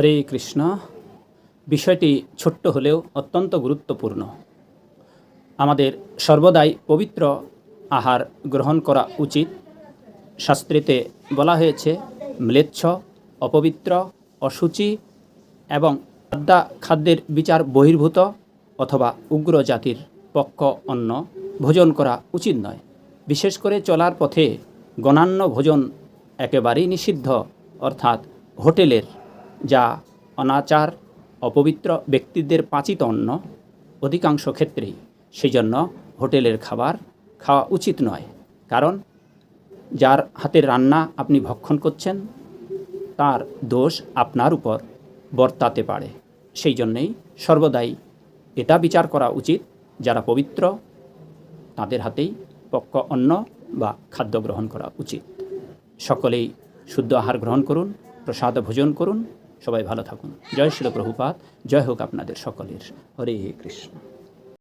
হরে কৃষ্ণ। বিষয়টি ছোট্ট হলেও অত্যন্ত গুরুত্বপূর্ণ। আমাদের সর্বদাই পবিত্র আহার গ্রহণ করা উচিত। শাস্ত্রেতে বলা হয়েছে, ম্লেচ্ছ, অপবিত্র অসুচি এবং খাদ্যা খাদ্যের বিচার বহির্ভূত অথবা উগ্র জাতির পক্ষ অন্ন ভোজন করা উচিত নয়। বিশেষ করে চলার পথে গণান্য ভোজন একেবারেই নিষিদ্ধ, অর্থাৎ হোটেলের যা অনাচার, অপবিত্র ব্যক্তিদের পাচিত অন্ন অধিকাংশ ক্ষেত্রেই। সেই জন্য হোটেলের খাবার খাওয়া উচিত নয়। কারণ, যার হাতের রান্না আপনি ভক্ষণ করছেন, তার দোষ আপনার উপর বর্তাতে পারে। সেই জন্যেই সর্বদাই এটা বিচার করা উচিত, যারা পবিত্র, তাদের হাতেই পক্ষ অন্ন বা খাদ্য গ্রহণ করা উচিত। সকলেই শুদ্ধ আহার গ্রহণ করুন, প্রসাদ ভোজন করুন সবাই ভালো থাকুন। জয় শিল প্রভুপাত জয় হোক আপনাদের সকলের। হরে কৃষ্ণ।